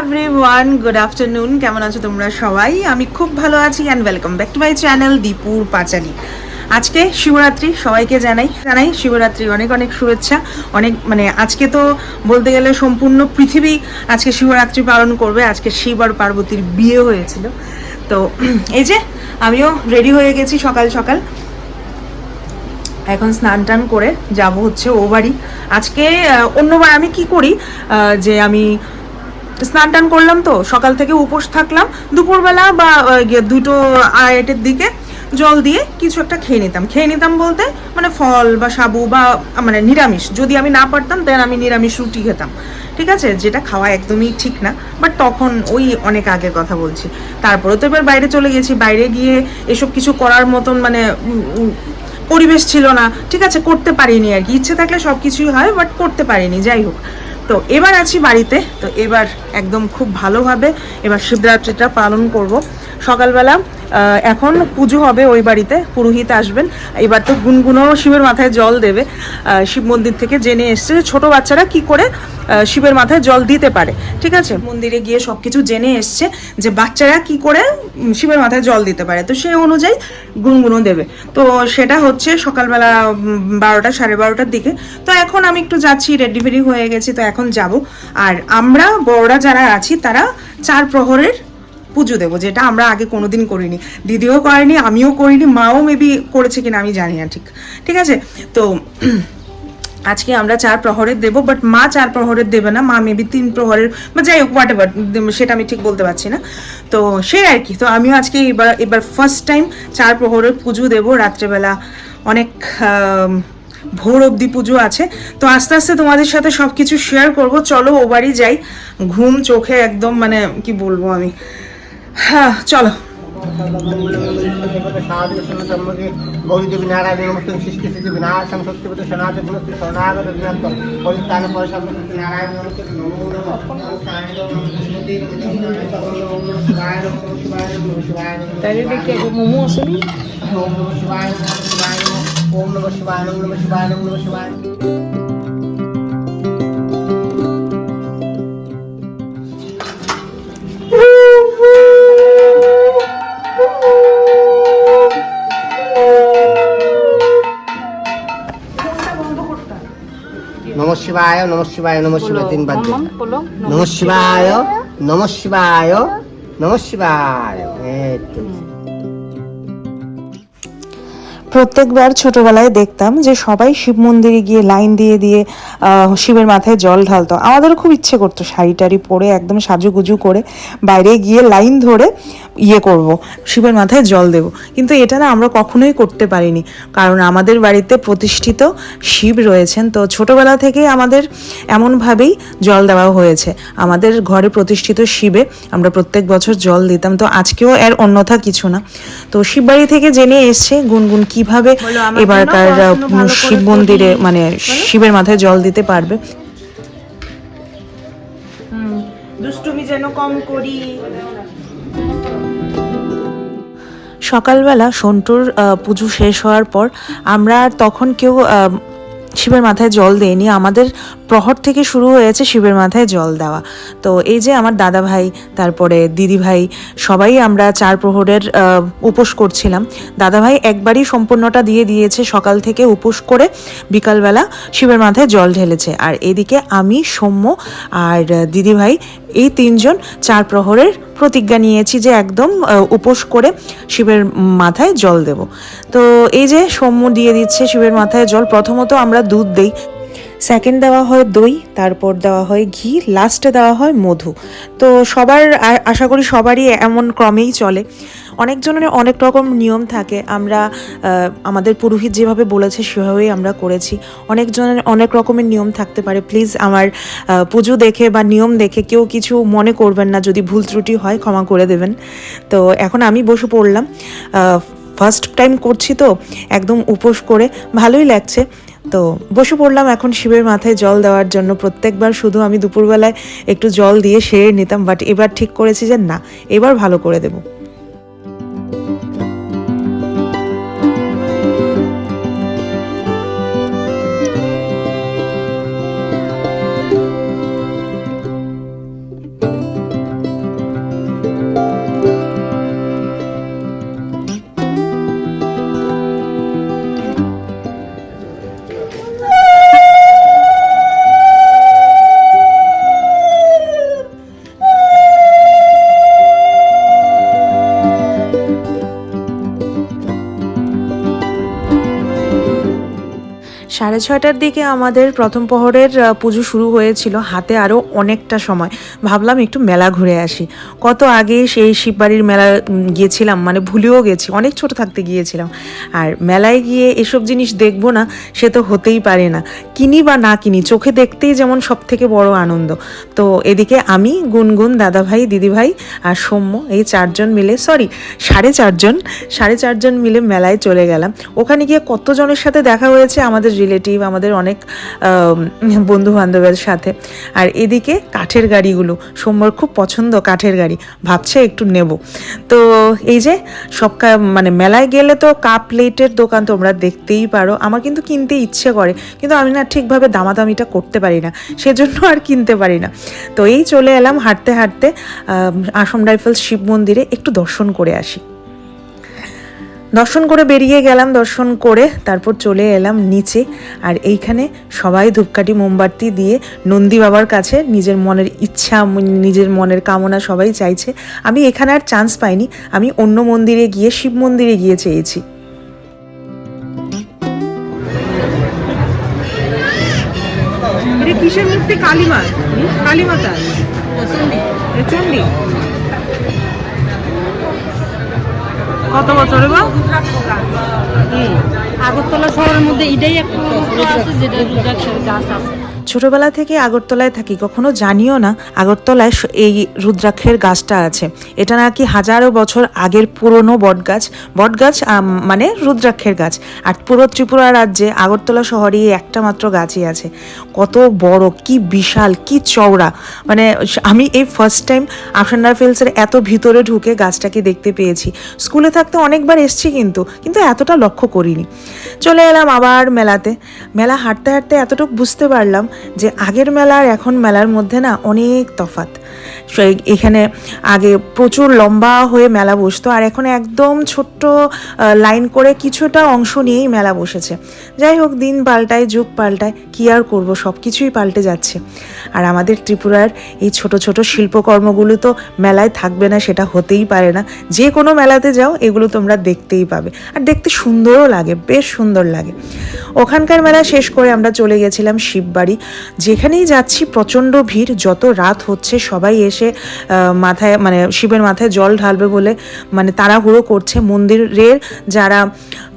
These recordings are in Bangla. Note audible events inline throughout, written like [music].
এভরিওয়ান গুড আফটারনুন কেমন আছো তোমরা সবাই? আমি খুব ভালো আছি and welcome back to my channel দীপুর পাঁচালি আজকে শিবরাত্রি, সবাইকে জানাই জানাই শিবরাত্রি, অনেক অনেক শুভেচ্ছা, অনেক মানে আজকে তো বলতে গেলে সম্পূর্ণ পৃথিবী আজকে শিবরাত্রি পালন করবে, আজকে শিব আর পার্বতীর বিয়ে হয়েছিল। তো এই যে, আমিও রেডি হয়ে গেছি সকাল সকাল। এখন স্নান টান করে যাব হচ্ছে ও বাড়ি। আজকে অন্যবার আমি কি করি যে আমি স্নান টান করলাম তো, সকাল থেকে উপোস থাকলাম। দুপুরবেলা বা দুটো আড়াইটের দিকে জল দিয়ে কিছু একটা খেয়ে নিতাম। খেয়ে নিতাম বলতে মানে ফল বা সাবু বা মানে নিরামিষ। যদি আমি না পারতাম দেন আমি নিরামিষ রুটি খেতাম। ঠিক আছে? যেটা খাওয়া একদমই ঠিক না। বাট তখন ওই অনেক আগের কথা বলছি। তারপরে তো এবার বাইরে চলে গেছি। বাইরে গিয়ে এসব কিছু করার মতন মানে পরিবেশ ছিল না। ঠিক আছে? করতে পারিনি আর কি। ইচ্ছে থাকলে সব কিছুই হয় বাট করতে পারিনি। যাই হোক। তো এবার আছি বাড়িতে। তো এবার একদম খুব ভালোভাবে এবার শিবরাত্রিটা পালন করব। সকালবেলা এখন পুজো হবে ওই বাড়িতে, পুরোহিত আসবেন। এবার তো গুনগুনো শিবের মাথায় জল দেবে। শিব মন্দির থেকে জেনে এসছে যে ছোট বাচ্চারা কি করে শিবের মাথায় জল দিতে পারে, ঠিক আছে? মন্দিরে গিয়ে সব কিছু জেনে এসছে যে বাচ্চারা কি করে শিবের মাথায় জল দিতে পারে। তো সে অনুযায়ী গুনগুনো দেবে। তো সেটা হচ্ছে সকালবেলা বারোটা, সাড়ে বারোটার দিকে। তো এখন আমি একটু যাচ্ছি রেডি ফেডি হয়ে গেছি, তো এখন যাব। আর আমরা বড়রা যারা আছি, তারা চার প্রহরের পুজো দেবো, যেটা আমরা আগে কোনোদিন করিনি। দিদিও করেনি, আমিও করিনি, মাও মেবি করেছে কিনা আমি জানি না ঠিক। ঠিক আছে? তো [clears throat] আজকে আমরা চার প্রহরের দেবো বাট মা চার প্রহরের দেবে না, মা মেবি তিন প্রহরের, বা যাই হোক হোয়াট এভার সেটা আমি ঠিক বলতে পারছি না। তো সেই আর কি, তো আমিও আজকে এবার এবার ফার্স্ট টাইম চার প্রহরের পুজো দেবো, রাত্রেবেলা অনেক ভোর অবধি পুজো আছে। তো আস্তে আস্তে তোমাদের সাথে সব কিছু শেয়ার করব, চলো ওবারই যাই, ঘুম চোখে একদম মানে কি বলব আমি হ্যাঁ চলো। শিবায় শিবায় মোমো আসেনি ওম নমঃ শিবায় ওম নমঃ শিবায় নমঃ নমঃ শিবায় নমঃ নমঃ শিবায়। নমঃ শিবায় নম শিবায় নম শিবায় তিনবার নমঃ শিবায় নমঃ শিবায় নমঃ শিবায় এই তো। প্রত্যেকবার ছোটবেলায় দেখতাম যে সবাই শিব মন্দিরে গিয়ে লাইন দিয়ে দিয়ে শিবের মাথায় জল ঢালতো। আমাদেরও খুব ইচ্ছে করতো শাড়ি টাড়ি পরে একদম সাজুগুজু করে বাইরে গিয়ে লাইন ধরে ইয়ে করব, শিবের মাথায় জল দেব। কিন্তু এটা না আমরা কখনোই করতে পারিনি। কারণ আমাদের বাড়িতে প্রতিষ্ঠিত শিব রয়েছেন। তো ছোটবেলা থেকে আমাদের এমনভাবেই জল দেওয়া হয়েছে। আমাদের ঘরে প্রতিষ্ঠিত শিবে আমরা প্রত্যেক বছর জল দিতাম। তো আজকেও এর অন্যথা কিছু না। তো শিববাড়ি থেকে জেনে এসছে, গুনগুন কীভাবে এবারকার তার শিব মন্দিরে মানে শিবের মাথায় জল দিতে পারবে। দুষ্টুমি যেন কম করি। সকালবেলা সন্টুর পুজো শেষ হওয়ার পর আমরা আর তখন কেউ শিবের মাথায় জল দেয়নি। আমাদের প্রহর থেকে শুরু হয়েছে শিবের মাথায় জল দেওয়া। তো এই যে আমার দাদা ভাই তারপরে দিদি ভাই সবাই আমরা চার প্রহরের উপোস করছিলাম। দাদা ভাই একবারই সম্পূর্ণটা দিয়ে দিয়েছে, সকাল থেকে উপোস করে বিকালবেলা শিবের মাথায় জল ঢেলেছে। আর এদিকে আমি, সৌম্য আর দিদি ভাই এই তিনজন চার প্রহরের প্রতিজ্ঞা নিয়েছি যে একদম উপোস করে শিবের মাথায় জল দেব। তো এই যে সৌম্য দিয়ে দিচ্ছে শিবের মাথায় জল, প্রথমত আমরা দুধ দেই। সেকেন্ড দেওয়া হয় দই, তারপর দেওয়া হয় ঘি লাস্টে দেওয়া হয় মধু। তো সবার আশা করি সবারই এমন ক্রমেই চলে। অনেকজনের অনেক রকম নিয়ম থাকে। আমরা আমাদের পুরোহিত যেভাবে বলেছে সেভাবেই আমরা করেছি। অনেকজনের অনেক রকমের নিয়ম থাকতে পারে। প্লিজ আমার পুজো দেখে বা নিয়ম দেখে কেউ কিছু মনে করবেন না। যদি ভুল ত্রুটি হয়, ক্ষমা করে দেবেন। তো এখন আমি বসে পড়লাম। ফার্স্ট টাইম করছি তো, একদম উপোস করে। ভালোই লাগছে। তো বসে পড়লাম এখন শিবের মাথায় জল দেওয়ার জন্য। প্রত্যেকবার শুধু আমি দুপুরবেলায় একটু জল দিয়ে সেরে নিতাম বাট এবার ঠিক করেছি যে না, এবার ভালো করে দেবো। সাড়ে ছয়টার দিকে আমাদের প্রথম প্রহরের পুজো শুরু হয়েছিল হাতে আরও অনেকটা সময়। ভাবলাম একটু মেলা ঘুরে আসি। কত আগে সেই শিববাড়ির মেলা গিয়েছিলাম মানে ভুলেও গেছি, অনেক ছোট থাকতে গিয়েছিলাম। আর মেলায় গিয়ে এসব জিনিস দেখব না, সে তো হতেই পারে না। কিনি বা না কিনি, চোখে দেখতেই যেমন সব থেকে বড় আনন্দ। তো এদিকে আমি, গুনগুন, দাদাভাই, দিদিভাই আর সৌম্য, এই চারজন মিলে সরি সাড়ে চারজন সাড়ে চারজন মিলে মেলায় চলে গেলাম। ওখানে গিয়ে কতজনের সাথে দেখা হয়েছে? আমাদের রিলেটিভ আমাদের অনেক বন্ধু বান্ধবের সাথে। আর এদিকে কাঠের গাড়িগুলো, সৌম্যর খুব পছন্দ কাঠের গাড়ি, ভাবছে একটু নেব। তো এই যে সব মানে মেলায় গেলে তো কাপ, প্লেটের দোকান তোমরা দেখতেই পারো। আমার কিন্তু কিনতে ইচ্ছে করে, কিন্তু আমি না ঠিকভাবে দামাদামিটা করতে পারি না, সেজন্য আর কিনতে পারি না। তো এই চলে এলাম হাঁটতে হাঁটতে আসাম রাইফেলস শিব মন্দিরে একটু দর্শন করে আসি। দর্শন করে বেরিয়ে গেলাম, দর্শন করে তারপর চলে এলাম নিচে, আর এইখানে সবাই ধূপকাঠি, মোমবাতি দিয়ে নন্দী বাবার কাছে নিজের মনের ইচ্ছা, নিজের মনের কামনা সবাই চাইছে। আমি এখানে আর চান্স পাইনি, আমি অন্য মন্দিরে গিয়ে, শিব মন্দিরে গিয়ে চেয়েছি। মূর্তি কালীমা। কালীমাতা চন্ডী কত বছর গো আগরতলা শহরের মধ্যে এটাই একটা আছে যেটা রুদ্রাক্ষের গাছ আছে। ছোটবেলা থেকে আগরতলায় থাকি, কখনো জানিও না আগরতলায় এই রুদ্রাক্ষের গাছটা আছে। এটা নাকি হাজারো বছর আগের পুরনো বটগাছ। বটগাছ মানে রুদ্রাক্ষের গাছ। আর পুরো ত্রিপুরা রাজ্যে আগরতলা শহরে একটা মাত্র গাছই আছে। কত বড়, কি বিশাল, কি চওড়া। মানে আমি এই ফার্স্ট টাইম আফসান্ডার ফিল্সের এত ভিতরে ঢুকে গাছটাকে দেখতে পেয়েছি। স্কুলে থাকতে অনেকবার এসছি কিন্তু কিন্তু এতটা লক্ষ্য করিনি। চলে এলাম আবার মেলাতে। মেলা হাঁটতে হাঁটতে এতটুকু বুঝতে পারলাম যে আগের মেলা আর এখন মেলার মধ্যে না অনেক তফাত। এখানে আগে প্রচুর লম্বা হয়ে মেলা বসতো, আর এখন একদম ছোট্ট লাইন করে কিছুটা অংশ নিয়েই মেলা বসেছে। যাই হোক, দিন পাল্টায়, যুগ পাল্টায়, কি আর করব সব কিছুই পাল্টে যাচ্ছে। আর আমাদের ত্রিপুরার এই ছোট ছোট শিল্পকর্মগুলো তো মেলায় থাকবে না, সেটা হতেই পারে না। যে কোনো মেলাতে যাও, এগুলো তোমরা দেখতেই পাবে। আর দেখতে সুন্দরও লাগে, বেশ সুন্দর লাগে। ওখানকার মেলা শেষ করে আমরা চলে গেছিলাম শিববাড়ি। যেখানেই যাচ্ছি, প্রচণ্ড ভিড়, যত রাত হচ্ছে, সবাই এসে আহ, মাথায় মানে শিবের মাথায় জল ঢালবে বলে মানে তাড়াহুড়ো করছে মন্দিরের যারা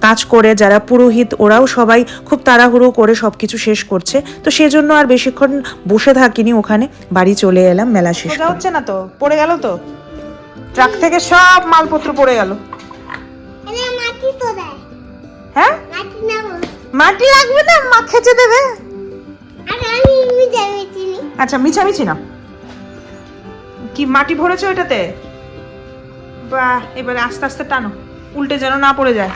কাজ করে যারা পুরোহিত ওরাও সবাই খুব তাড়াহুড়ো করে সব কিছু শেষ করছে। তো সেজন্য আর বেশিক্ষণ বসে থাকিনি ওখানে বাড়ি চলে এলাম মেলা শেষ হচ্ছে না তো? পড়ে গেল তো? ট্রাক থেকে সব মালপত্র পড়ে গেল। মাটি হ্যাঁ? মাটি লাগবে না? মা খেচে দেবে। আরে আমি এমনি যাবে চিনি আচ্ছা মিছামিছি না। কি মাটি ভরেছো এটাতে বা এবারে আস্তে আস্তে টানো। উল্টে যেন না পড়ে যায়।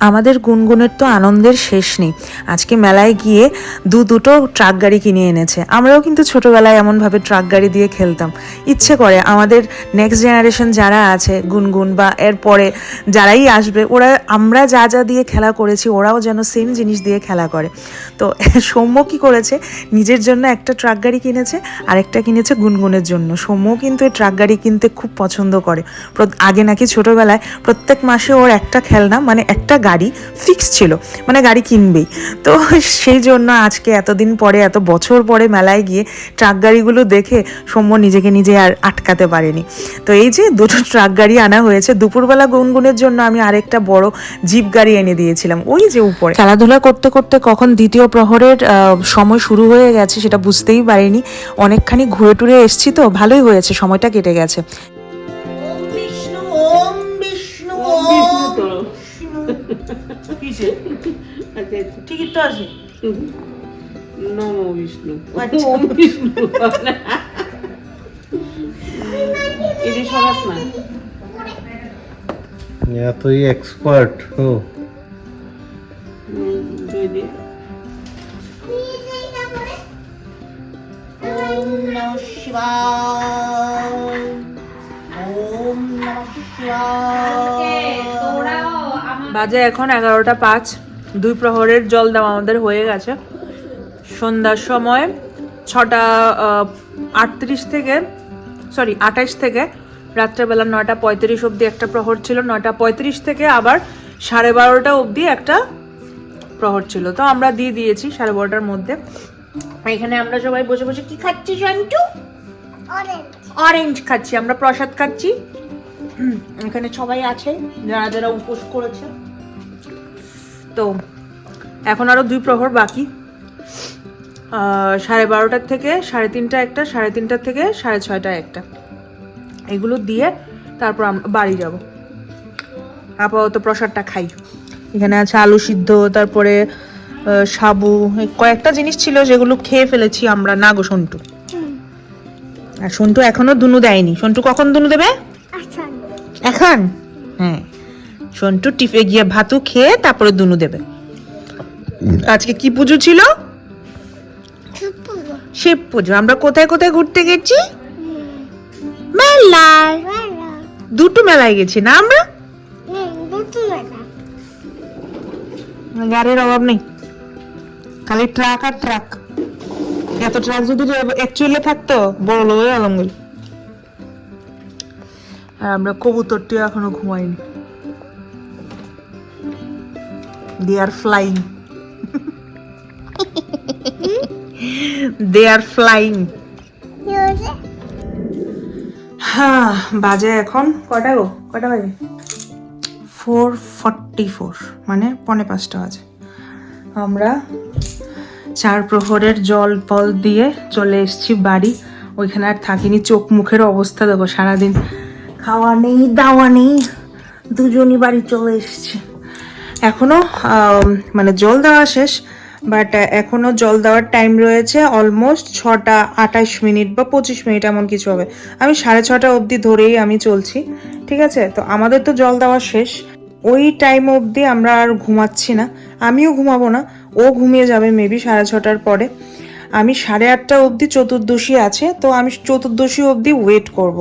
আমাদের গুনগুনের তো আনন্দের শেষ নেই। আজকে মেলায় গিয়ে দু দুটো ট্রাক গাড়ি কিনে এনেছে। আমরাও কিন্তু ছোটোবেলায় এমনভাবে ট্রাক গাড়ি দিয়ে খেলতাম। ইচ্ছে করে আমাদের নেক্সট জেনারেশন যারা আছে, গুনগুন বা এর পরে যারাই আসবে, ওরা আমরা যা যা দিয়ে খেলা করেছি, ওরাও যেন সেম জিনিস দিয়ে খেলা করে। তো [laughs] সৌম্য কি করেছে? নিজের জন্য একটা ট্রাক গাড়ি কিনেছে, আরেকটা কিনেছে গুনগুনের জন্য। সৌম্য কিন্তু এই ট্রাক গাড়ি কিনতে খুব পছন্দ করে। আগে নাকি ছোটোবেলায় প্রত্যেক মাসে ওর একটা খেলনা মানে একটা গাড়ি ফিক্স ছিল মানে গাড়ি কিনবেই। তো সেই জন্য আজকে এতদিন পরে, এত বছর পরে মেলায় গিয়ে ট্রাক গাড়িগুলো দেখে সৌম্য নিজেকে নিজে আর আটকাতে পারেনি। তো এই যে দুটো ট্রাক গাড়ি আনা হয়েছে, দুপুরবেলা গুনগুনের জন্য আমি আরেকটা বড় জিপ গাড়ি এনে দিয়েছিলাম। ওই যে উপরে। খেলাধুলা করতে করতে কখন দ্বিতীয় প্রহরের সময় শুরু হয়ে গেছে সেটা বুঝতেই পারিনি। অনেকখানি ঘুরে টুরে এসছি তো, ভালোই হয়েছে, সময়টা কেটে গেছে। টিকিট তো আছে। নম বিষ্ণু। আচ্ছা। ওম বিষ্ণু। এটি সরাস না। এতই এক্সপার্ট ও ওম নমঃ শিবায়। ওম নমঃ শিবায়। বাজে এখন এগারোটা পাঁচ। দুই প্রহরের জল দেওয়া আমাদের হয়ে গেছে। সন্ধ্যার সময় ছটা আটত্রিশ থেকে সরি আঠাশ থেকে রাত্রেবেলা নয়টা পঁয়ত্রিশ অবধি একটা প্রহর ছিল। নয়টা পঁয়ত্রিশ থেকে আবার সাড়ে বারোটা অবধি একটা প্রহর ছিল। তো আমরা দিয়ে দিয়েছি সাড়ে বারোটার মধ্যে। এখানে আমরা সবাই বসে বসে কি খাচ্ছি অরেঞ্জ অরেঞ্জ খাচ্ছি। আমরা প্রসাদ খাচ্ছি। এখানে সবাই আছে যারা যারা উপোস করেছে। তো এখন আরও দুই প্রহর বাকি। সাড়ে বারোটার থেকে সাড়ে তিনটা একটা সাড়ে তিনটার থেকে সাড়ে ছয়টা একটা। এগুলো দিয়ে তারপর আমরা বাড়ি যাব। আপাতত প্রসাদটা খাই। এখানে আছে আলু সিদ্ধ তারপরে সাবু কয়েকটা জিনিস ছিল যেগুলো খেয়ে ফেলেছি আমরা। না গো সন্টু। আর সন্টু এখনও দুনু দেয়নি। সন্টু কখন দুনু দেবে? আচ্ছা এখন? হ্যাঁ সন্টু টিপে গিয়ে ভাতু খেয়ে তারপরে দুনু দেবে। আজকে কি পুজো ছিল? শিব পুজো। আমরা কোথায় কোথায় ঘুরতে গেছি? মেলায়। দুটো মেলায় গেছি না আমরা? গাড়ির অভাব নেই। খালি ট্রাক আর ট্রাক। এত ট্রাক যদি অ্যাকচুয়ালি থাকতো বড় লোক হয়ে গেলাম গেল আর আমরা কবুতরটি এখনও ঘুমাইনি। দে are flying they are flying হ্যাঁ বাজে এখন কটা গো? কটা বাজে? ফোর ফর্টি ফোর মানে পনে পাঁচটা বাজে। আমরা চার প্রহরের জল ফল দিয়ে চলে এসেছি বাড়ি। ওইখানে আর থাকিনি চোখ মুখের অবস্থা দেখো সারাদিন খাওয়া নেই, দাওয়া নেই, দুজনই বাড়ি চলে এসেছি। এখনও মানে জল দেওয়া শেষ বাট এখনও জল দেওয়ার টাইম রয়েছে অলমোস্ট ছটা আঠাশ মিনিট বা পঁচিশ মিনিট এমন কিছু হবে। আমি সাড়ে ছটা অবধি ধরেই আমি চলছি, ঠিক আছে? তো আমাদের তো জল দেওয়া শেষ। ওই টাইম অবধি আমরা আর ঘুমাচ্ছি না। আমিও ঘুমাবো না, ও ঘুমিয়ে যাবে মেবি সাড়ে ছটার পরে। আমি সাড়ে আটটা অবধি চতুর্দশী আছে, তো আমি চতুর্দশী অবধি ওয়েট করব।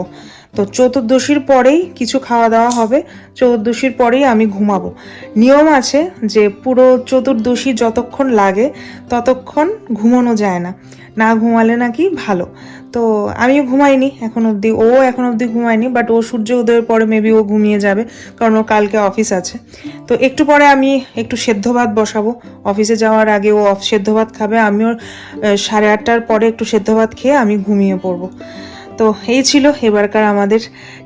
তো চতুর্দশীর পরেই কিছু খাওয়া দাওয়া হবে। চতুর্দশীর পরেই আমি ঘুমাবো। নিয়ম আছে যে পুরো চতুর্দশী যতক্ষণ লাগে ততক্ষণ ঘুমানো যায় না। না ঘুমালে নাকি ভালো। তো আমিও ঘুমাইনি এখন অবধি। ও এখন অবধি ঘুমায়নি বাট ও সূর্য উদয়ের পরে মেবি ও ঘুমিয়ে যাবে, কারণ ওর কালকে অফিস আছে। তো একটু পরে আমি একটু সেদ্ধ ভাত বসাবো। অফিসে যাওয়ার আগে ও সেদ্ধ ভাত খাবে, আমিও সাড়ে আটটার পরে একটু সেদ্ধ ভাত খেয়ে আমি ঘুমিয়ে পড়ব। তো এই ছিল এবারকার আমাদের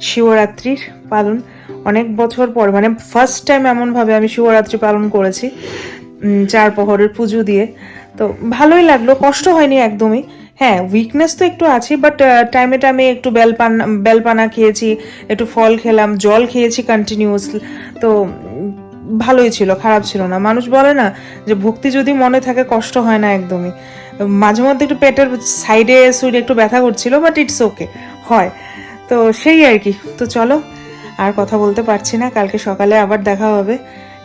শিবরাত্রির পালন। অনেক বছর পর মানে ফার্স্ট টাইম এমনভাবে আমি শিবরাত্রি পালন করেছি চার প্রহরের পুজো দিয়ে। তো ভালোই লাগল, কষ্ট হয়নি একদমই। হ্যাঁ উইকনেস তো একটু আছে বাট টাইমে টাইমে একটু বেলপানা বেলপানা খেয়েছি, একটু ফল খেলাম, জল খেয়েছি কন্টিনিউয়াসলি তো ভালোই ছিল, খারাপ ছিল না। মানুষ বলে না যে ভক্তি যদি মনে থাকে, কষ্ট হয় না একদমই। মাঝে মধ্যে একটু পেটের সাইডে সুইডে একটু ব্যথা করছিল বাট ইটস ওকে হয়। তো সেই আর কি। তো চলো, আর কথা বলতে পারছি না। কালকে সকালে আবার দেখা হবে।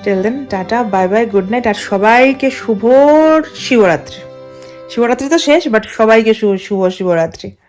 Till then tata bye bye good night আর সবাইকে শুভ শিবরাত্রি। শিবরাত্রি তো শেষ বাট সবাইকে শুভ শুভ শিবরাত্রি।